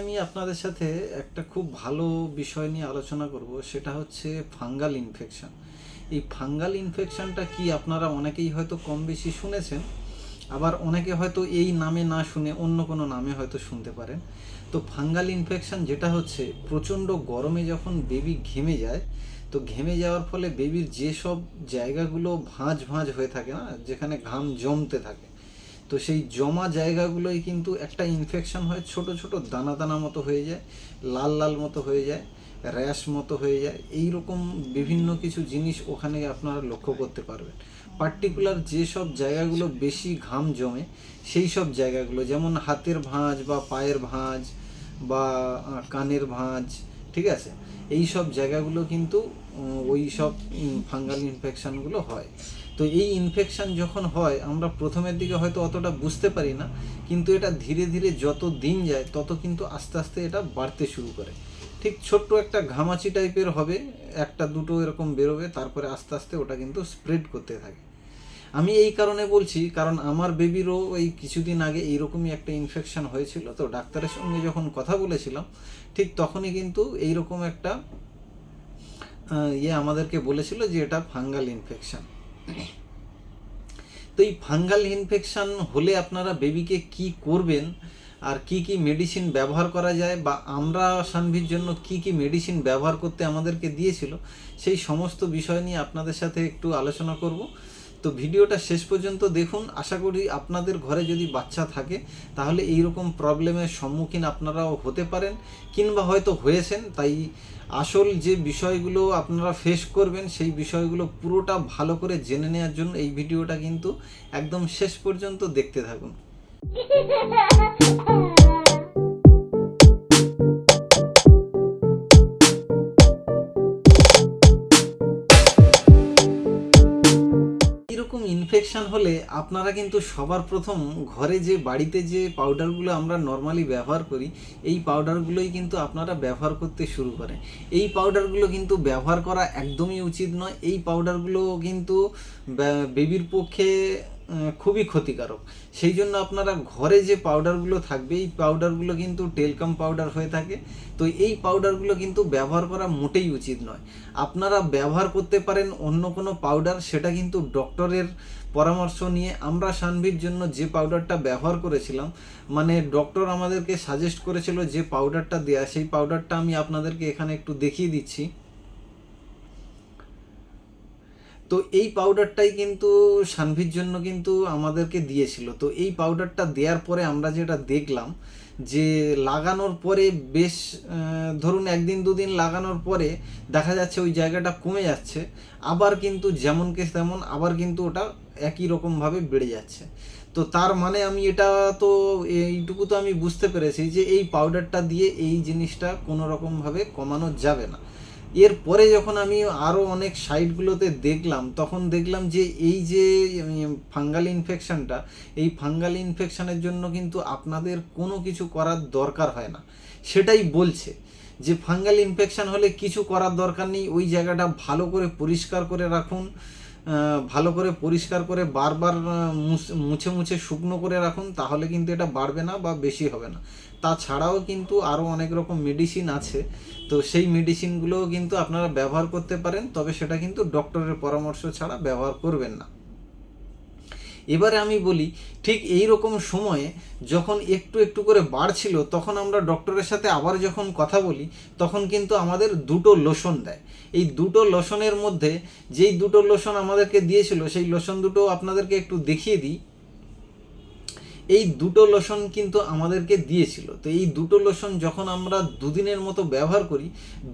আমি আপনাদের সাথে একটা খুব ভালো বিষয় নিয়ে আলোচনা করব, সেটা হচ্ছে ফাঙ্গাল ইনফেকশন। এই ফাঙ্গাল ইনফেকশনটা কি আপনারা অনেকেই হয়তো কম বেশি শুনেছেন, আবার অনেকে হয়তো এই নামে না শুনে অন্য কোনো নামে হয়তো শুনতে পারেন। তো ফাঙ্গাল ইনফেকশন যেটা হচ্ছে, প্রচণ্ড গরমে যখন বেবি ঘেমে যায়, তো ঘেমে যাওয়ার ফলে বেবির যেসব জায়গাগুলো ভাঁজ ভাঁজ হয়ে থাকে না, যেখানে ঘাম জমতে থাকে তো সেই জমা জায়গাগুলোই কিন্তু একটা ইনফেকশন হয়, ছোট ছোট দানা দানা মতো হয়ে যায়, লাল লাল মতো হয়ে যায় র্যাশ মতো হয়ে যায় এই রকম বিভিন্ন কিছু জিনিস ওখানে আপনারা লক্ষ্য করতে পারবেন। পার্টিকুলার যেসব জায়গাগুলো বেশি ঘাম জমে, সেই সব জায়গাগুলো, যেমন হাতের ভাঁজ বা পায়ের ভাঁজ বা কানের ভাঁজ, ঠিক আছে? এই সব জায়গাগুলো কিন্তু ওই সব ফাঙ্গাল ইনফেকশানগুলো হয়। তো এই ইনফেকশান যখন হয়, আমরা প্রথমের দিকে হয়তো অতটা বুঝতে পারি না, কিন্তু এটা ধীরে ধীরে যত দিন যায়, তত কিন্তু আস্তে আস্তে এটা বাড়তে শুরু করে। ঠিক ছোট্ট একটা ঘামাচি টাইপের হবে, একটা দুটো এরকম বেরোবে, তারপরে আস্তে আস্তে ওটা কিন্তু স্প্রেড করতে থাকে। আমি এই কারণে বলছি, কারণ আমার বেবিরও এই কিছুদিন আগে এইরকমই একটা ইনফেকশান হয়েছিল, তো ডাক্তারের সঙ্গে যখন কথা বলেছিলাম, ঠিক তখনই কিন্তু এইরকম একটা ইয়ে আমাদেরকে বলেছিল যে এটা ফাঙ্গাল ইনফেকশান। তো এই ফাঙ্গাল ইনফেকশান হলে আপনারা বেবিকে কি করবেন, আর কি কি মেডিসিন ব্যবহার করা যায়, বা আমরা সানভির জন্য কি কি মেডিসিন ব্যবহার করতে আমাদেরকে দিয়েছিল, সেই সমস্ত বিষয় নিয়ে আপনাদের সাথে একটু আলোচনা করব। তো ভিডিওটা শেষ পর্যন্ত দেখুন। আশা করি আপনাদের ঘরে যদি বাচ্চা থাকে, তাহলে এই রকম প্রবলেমের সম্মুখীন আপনারাও হতে পারেন কিংবা হয়তো হয়েছেন। তাই আসল যে বিষয়গুলো আপনারা ফেস করবেন, সেই বিষয়গুলো পুরোটা ভালো করে জেনে নেওয়ার জন্য এই ভিডিওটা কিন্তু একদম শেষ পর্যন্ত দেখতে থাকুন। ইনফেকশন হলে আপনারা কিন্তু সবার প্রথম ঘরে যে বাড়িতে যে পাউডারগুলো আমরা নর্মালি ব্যবহার করি, এই পাউডারগুলোই কিন্তু আপনারা ব্যবহার করতে শুরু করেন। এই পাউডারগুলো কিন্তু ব্যবহার করা একদমই উচিত নয়। এই পাউডারগুলো কিন্তু বেবির পক্ষে খুবই ক্ষতিকারক। সেই জন্য আপনারা ঘরে যে পাউডারগুলো থাকবে, এই পাউডারগুলো কিন্তু টেলকাম পাউডার হয়ে থাকে। তো এই পাউডারগুলো কিন্তু ব্যবহার করা মোটেই উচিত নয়। আপনারা ব্যবহার করতে পারেন অন্য কোনো পাউডার সেটা কিন্তু ডক্টরের পরামর্শ নিয়ে আমরা সানভির জন্য যে পাউডারটা ব্যবহার করেছিলাম মানে ডক্টর আমাদেরকে সাজেস্ট করেছিল যে পাউডারটা দেয়া, সেই পাউডারটা আমি আপনাদেরকে এখানে একটু দেখিয়ে দিচ্ছি। তো এই পাউডারটাই কিন্তু সানভির জন্য কিন্তু আমাদেরকে দিয়েছিল। তো এই পাউডারটা দেওয়ার পরে আমরা যেটা দেখলাম যে লাগানোর পরে বেশ ধরুন একদিন দুদিন লাগানোর পরে দেখা যাচ্ছে ওই জায়গাটা কমে যাচ্ছে, আবার কিন্তু যেমন যেমনকে তেমন আবার কিন্তু ওটা একই রকমভাবে বেড়ে যাচ্ছে। তো তার মানে আমি এটা তো এইটুকু তো আমি বুঝতে পেরেছি যে এই পাউডারটা দিয়ে এই জিনিসটা কোনো রকমভাবে কমানো যাবে না। এরপরে যখন আমি আরও অনেক সাইটগুলোতে দেখলাম, তখন দেখলাম যে এই যে ফাঙ্গাল ইনফেকশানটা, এই ফাঙ্গাল ইনফেকশানের জন্য কিন্তু আপনাদের কোনো কিছু করার দরকার হয় না। সেটাই বলছে যে ফাঙ্গাল ইনফেকশান হলে কিছু করার দরকার নেই, ওই জায়গাটা ভালো করে পরিষ্কার করে রাখুন। ভালো করে পরিষ্কার করে বারবার মুছে মুছে শুকনো করে রাখুন, তাহলে কিন্তু এটা বাড়বে না বা বেশি হবে না। তাছাড়াও কিন্তু আরও অনেক রকম মেডিসিন আছে। তো সেই মেডিসিনগুলোও কিন্তু আপনারা ব্যবহার করতে পারেন, তবে সেটা কিন্তু ডক্টরের পরামর্শ ছাড়া ব্যবহার করবেন না। এবারে আমি বলি, ঠিক এই রকম সময়ে যখন একটু একটু করে বাড়ছিল, তখন আমরা ডক্টরের সাথে আবার যখন কথা বলি, তখন কিন্তু আমাদের দুটো লোশন দেয়। এই দুটো লোশনের মধ্যে যেই দুটো লোশন আমাদেরকে দিয়েছিল, সেই লোশন দুটো আপনাদেরকে একটু দেখিয়ে দিই। এই দুটো লোশন কিন্তু আমাদেরকে দিয়েছিল। তো এই দুটো লোশন যখন আমরা দুদিনের মতো ব্যবহার করি,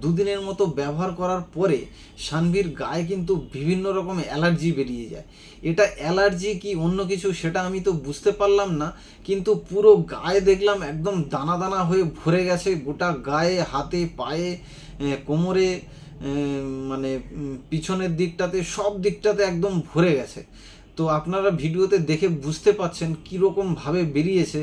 দুদিনের মতো ব্যবহার করার পরে সানভির গায়ে কিন্তু বিভিন্ন রকম অ্যালার্জি বেরিয়ে যায়। এটা অ্যালার্জি কি অন্য কিছু সেটা আমি তো বুঝতে পারলাম না, কিন্তু পুরো গায়ে দেখলাম একদম দানা দানা হয়ে ভরে গেছে গোটা গায়ে, হাতে, পায়ে কোমরে মানে পিছনের দিকটাতে সব দিকটাতে একদম ভরে গেছে। তো আপনারা ভিডিওতে দেখে বুঝতে পাচ্ছেন কীরকমভাবে বেরিয়েছে।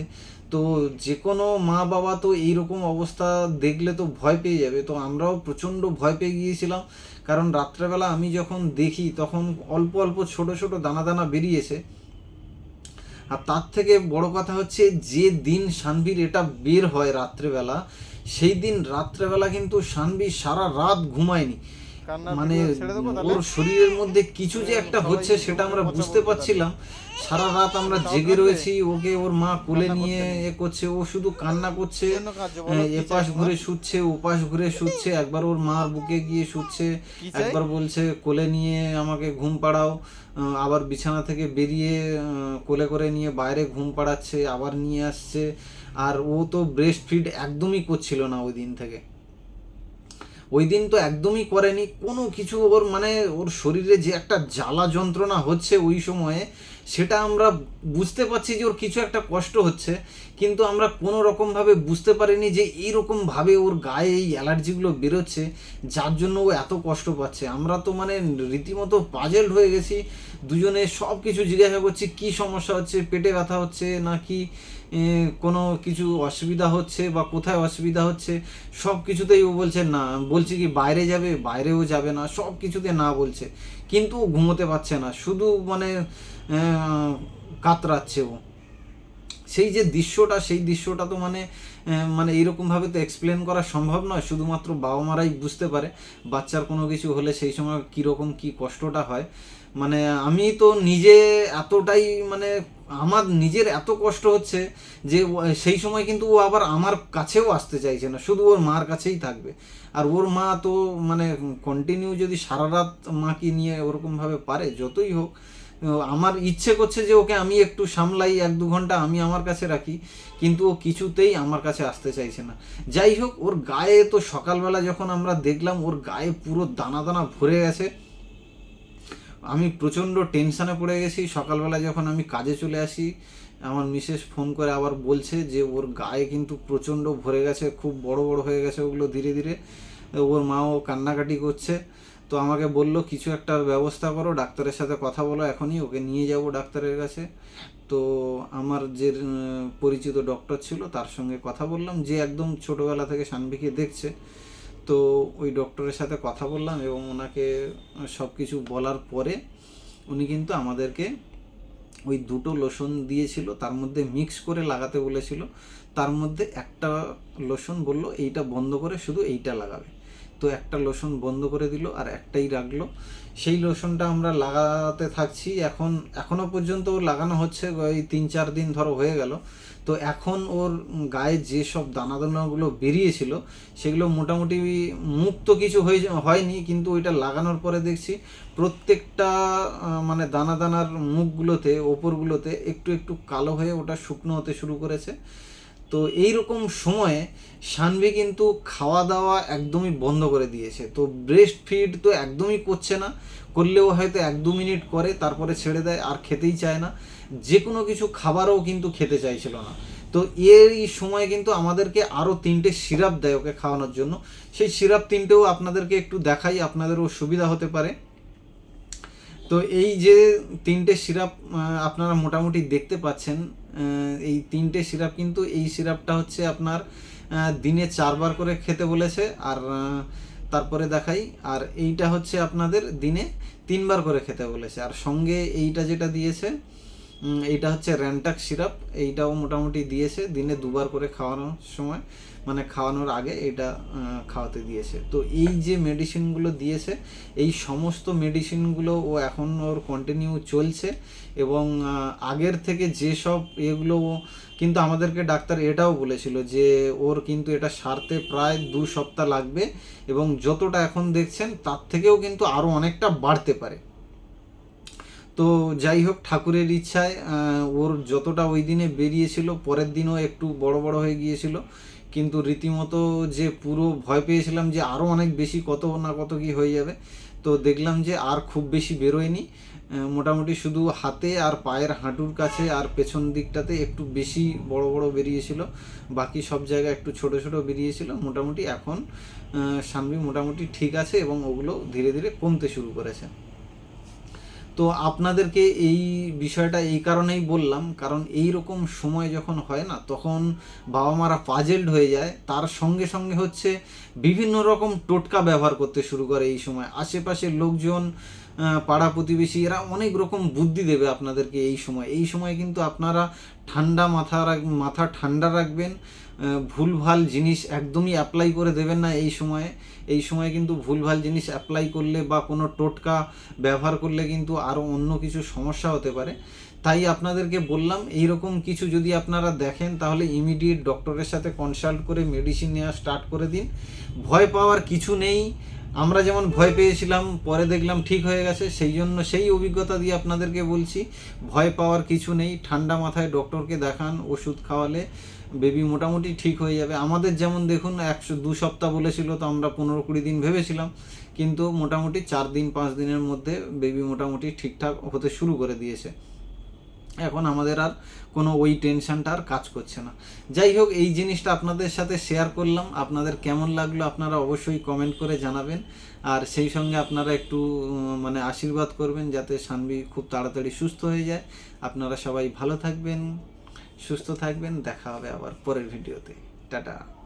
তো যে কোনো মা বাবা তো এইরকম অবস্থা দেখলে তো ভয় পেয়ে যাবে। তো আমরাও প্রচণ্ড ভয় পেয়ে গিয়েছিলাম। কারণ রাত্রেবেলা আমি যখন দেখি তখন অল্প অল্প ছোট ছোট দানা দানা বেরিয়েছে। আর তার থেকে বড় কথা হচ্ছে যে দিন সানভীর এটা বের হয় রাত্রেবেলা, সেই দিন রাত্রেবেলা কিন্তু সানভি সারা রাত ঘুমায়নি। মানে? ওর শরীরের মধ্যে কিছু যে একটা হচ্ছে সেটা আমরা বুঝতে পারছিলাম। সারা রাত আমরা জেগে রয়েছি ওকে ওর মা কোলে নিয়ে এ করছে ও শুধু কান্না করছে কি এপাশ ঘুরে শুচ্ছে ওপাশ ঘুরে শুচ্ছে একবার ওর মার বুকে গিয়ে শুচ্ছে একবার বলছে কোলে নিয়ে আমাকে ঘুম পাড়াও আবার বিছানা থেকে বেরিয়ে কোলে করে নিয়ে বাইরে ঘুম পাড়াচ্ছে আবার নিয়ে আসছে আর ও তো ব্রেস্ট ফিড একদমই করছিল না ওই দিন থেকে। ওই দিন তো একদমই করেনি। কোনো কিছু ওর মানে ওর শরীরে যে একটা জ্বালা যন্ত্রণা হচ্ছে ওই সময়ে সেটা আমরা বুঝতে পারছি যে ওর কিছু একটা কষ্ট হচ্ছে, কিন্তু আমরা কোনো রকমভাবে বুঝতে পারিনি যে এইরকমভাবে ওর গায়ে এই অ্যালার্জিগুলো বেরোচ্ছে, যার জন্য ও এত কষ্ট পাচ্ছে। আমরা তো মানে রীতিমতো পাজেল্ড হয়ে গেছি, দুজনে সব কিছু জিজ্ঞাসা করছি, কি সমস্যা হচ্ছে, পেটে ব্যথা হচ্ছে নাকি কোনো কিছু অসুবিধা হচ্ছে বা কোথায় অসুবিধা হচ্ছে সব কিছুতেই ও বলছে, না। বলছে কি, বাইরে যাবে? বাইরেও যাবে না। সব কিছুতে না বলছে। কিন্তু ঘুমোতে পারছে না। শুধু মানে কাতরাচ্ছে ও। সেই যে দৃশ্যটা, সেই দৃশ্যটা তো মানে মানে এইরকমভাবে তো এক্সপ্লেন করা সম্ভব নয়। শুধুমাত্র বাবা মারাই বুঝতে পারে, বাচ্চার কোনো কিছু হলে সেই সময় কীরকম কী কষ্টটা হয়। মানে আমি তো নিজে এতটাই মানে আমার নিজের এত কষ্ট হচ্ছে যে সেই সময় কিন্তু ও আবার আমার কাছেও আসতে চাইছে না। শুধু ওর মার কাছেই থাকবে। আর ওর মা তো মানে কন্টিনিউ যদি সারা রাত মাকে নিয়ে ওরকমভাবে পারে, যতই হোক আমার ইচ্ছে করছে যে ওকে আমি একটু সামলাই, এক দু ঘণ্টা আমি আমার কাছে রাখি, কিন্তু ও কিছুতেই আমার কাছে আসতে চাইছে না। যাই হোক, ওর গায়ে তো সকালবেলা যখন আমরা দেখলাম, ওর গায়ে পুরো দানা দানা ভরে গেছে। আমি প্রচণ্ড টেনশানে পড়ে গেছি। সকালবেলা যখন আমি কাজে চলে আসি, আমার মিসেস ফোন করে আবার বলছে যে, ওর গায়ে কিন্তু প্রচণ্ড ভরে গেছে, খুব বড় বড় হয়ে গেছে ওগুলো ধীরে ধীরে। ওর মাও কান্নাকাটি করছে। তো আমাকে বলল, কিছু একটা ব্যবস্থা করো, ডাক্তারের সাথে কথা বলো এখনই, ওকে নিয়ে যাব ডাক্তারের কাছে। তো আমার যে পরিচিত ডক্টর ছিল, তার সঙ্গে কথা বললাম, যে একদম ছোটোবেলা থেকে সানভিকে দেখছে। তো ওই ডক্টরের সাথে কথা বললাম এবং ওনাকে সব কিছু বলার পরে উনি কিন্তু আমাদেরকে ওই দুটো লোশন দিয়েছিল, তার মধ্যে মিক্স করে লাগাতে বলেছিল। তার মধ্যে একটা লোশন বলল, এইটা বন্ধ করে শুধু এইটা লাগাবে। তো একটা লোশন বন্ধ করে দিল আর একটাই রাখল। সেই লোশনটা আমরা লাগাতে থাকছি। এখন, এখনও পর্যন্ত লাগানো হচ্ছে, ওই তিন চার দিন ধরো হয়ে গেল। তো এখন ওর গায়ে যেসব দানা দানাগুলো বেরিয়েছিল, সেগুলো মোটামুটি মুক্ত কিছু হয়ে হয়নি, কিন্তু ওইটা লাগানোর পরে দেখছি প্রত্যেকটা মানে দানা দানার মুখগুলোতে, ওপরগুলোতে একটু একটু কালো হয়ে ওটা শুকনো হতে শুরু করেছে। তো এই রকম সময়ে সানভি কিন্তু খাওয়া দাওয়া একদমই বন্ধ করে দিয়েছে। তো ব্রেস্ট ফিড তো একদমই করছে না, করলেও হয়তো এক দু মিনিট করে, তারপরে ছেড়ে দেয়, আর খেতেই চায় না। যে কোনো কিছু খাবারও কিন্তু খেতে চাইছিল না। তো এই সময় কিন্তু আমাদেরকে আরও তিনটে সিরাপ দেয় ওকে খাওয়ানোর জন্য। সেই সিরাপ তিনটেও আপনাদেরকে একটু দেখাই, আপনাদেরও সুবিধা হতে পারে। তো এই যে তিনটে সিরাপ আপনারা মোটামুটি দেখতে পাচ্ছেন এই তিনটে সিরাপ কিন্তু এই সিরাপটা হচ্ছে আপনার দিনে চারবার করে খেতে বলেছে আর তারপরে দেখাই। আর এইটা হচ্ছে আপনাদের দিনে তিনবার করে খেতে বলেছে। আর সঙ্গে এইটা যেটা দিয়েছে এইটা হচ্ছে র্যান্টাক সিরাপ। এইটাও মোটামুটি দিয়েছে, দিনে দুবার করে খাওয়ানোর সময়। মানে খাওয়ানোর আগে এটা খাওয়াতে দিয়েছে। তো এই যে মেডিসিনগুলো দিয়েছে, এই সমস্ত মেডিসিনগুলো ও এখন ওর কন্টিনিউ চলছে এবং আগের থেকে যেসব এগুলো কিন্তু আমাদেরকে ডাক্তার এটাও বলেছিল যে ওর কিন্তু এটা সারতে প্রায় দু সপ্তাহ লাগবে এবং যতটা এখন দেখছেন তার থেকেও কিন্তু আরও অনেকটা বাড়তে পারে। তো যাই হোক, ঠাকুরের ইচ্ছায় ওর যতটা ওই দিনে বেরিয়েছিল, পরের দিনও একটু বড় বড় হয়ে গিয়েছিল। কিন্তু রীতিমতো যে পুরো ভয় পেয়েছিলাম যে আরও অনেক বেশি কত না কত কি হয়ে যাবে, তো দেখলাম যে আর খুব বেশি বেরোয়নি। মোটামুটি শুধু হাতে আর পায়ের হাঁটুর কাছে আর পেছন দিকটাতে একটু বেশি বড় বড় বেরিয়েছিল। বাকি সব জায়গায় একটু ছোট ছোট বেরিয়েছিল। মোটামুটি এখন সানভি মোটামুটি ঠিক আছে এবং ওগুলো ধীরে ধীরে কমতে শুরু করেছে। তো আপনাদেরকে এই বিষয়টা এই কারণেই বললাম, কারণ এই রকম সময় যখন হয় না, তখন বাবা মারা পাজেল্ড হয়ে যায়। তার সঙ্গে সঙ্গে হচ্ছে বিভিন্ন রকম টোটকা ব্যবহার করতে শুরু করে এই সময়। আশেপাশের লোকজন পাড়া প্রতিবেশী, এরা অনেক রকম বুদ্ধি দেবে আপনাদেরকে এই সময়। এই সময় কিন্তু আপনারা ঠান্ডা মাথা রাখ, মাথা ঠান্ডা রাখবেন ভুলভাল জিনিস একদমই অ্যাপ্লাই করে দেবেন না এই সময়ে। এই সময় কিন্তু ভুলভাল জিনিস অ্যাপ্লাই করলে বা কোনো টোটকা ব্যবহার করলে কিন্তু আরও অন্য কিছু সমস্যা হতে পারে। তাই আপনাদেরকে বললাম এই রকম কিছু যদি আপনারা দেখেন, তাহলে ইমিডিয়েট ডক্টরের সাথে কনসাল্ট করে মেডিসিন নেওয়া স্টার্ট করে দিন। ভয় পাওয়ার কিছু নেই। আমরা যেমন ভয় পেয়েছিলাম, পরে দেখলাম ঠিক হয়ে গেছে, সেই জন্য সেই অভিজ্ঞতা দিয়ে আপনাদেরকে বলছি, ভয় পাওয়ার কিছু নেই, ঠান্ডা মাথায় ডক্টরকে দেখান, ওষুধ খাওয়ালে বেবি মোটামুটি ঠিক হয়ে যাবে। আমাদের যেমন দেখুন, একশো দু সপ্তাহ বলেছিল, তো আমরা পনেরো কুড়ি দিন ভেবেছিলাম, কিন্তু মোটামুটি চার দিন, পাঁচ দিনের মধ্যে বেবি মোটামুটি ঠিকঠাক হতে শুরু করে দিয়েছে। এখন আমাদের আর কোনো ওই টেনশনটা আর কাজ করছে না। যাই হোক, এই জিনিসটা আপনাদের সাথে শেয়ার করলাম। আপনাদের কেমন লাগল আপনারা অবশ্যই কমেন্ট করে জানাবেন। আর সেই সঙ্গে আপনারা একটু মানে আশীর্বাদ করবেন যাতে সানভি খুব তাড়াতাড়ি সুস্থ হয়ে যায়। আপনারা সবাই ভালো থাকবেন, সুস্থ থাকবেন। দেখা হবে আবার পরের ভিডিওতে টাটা।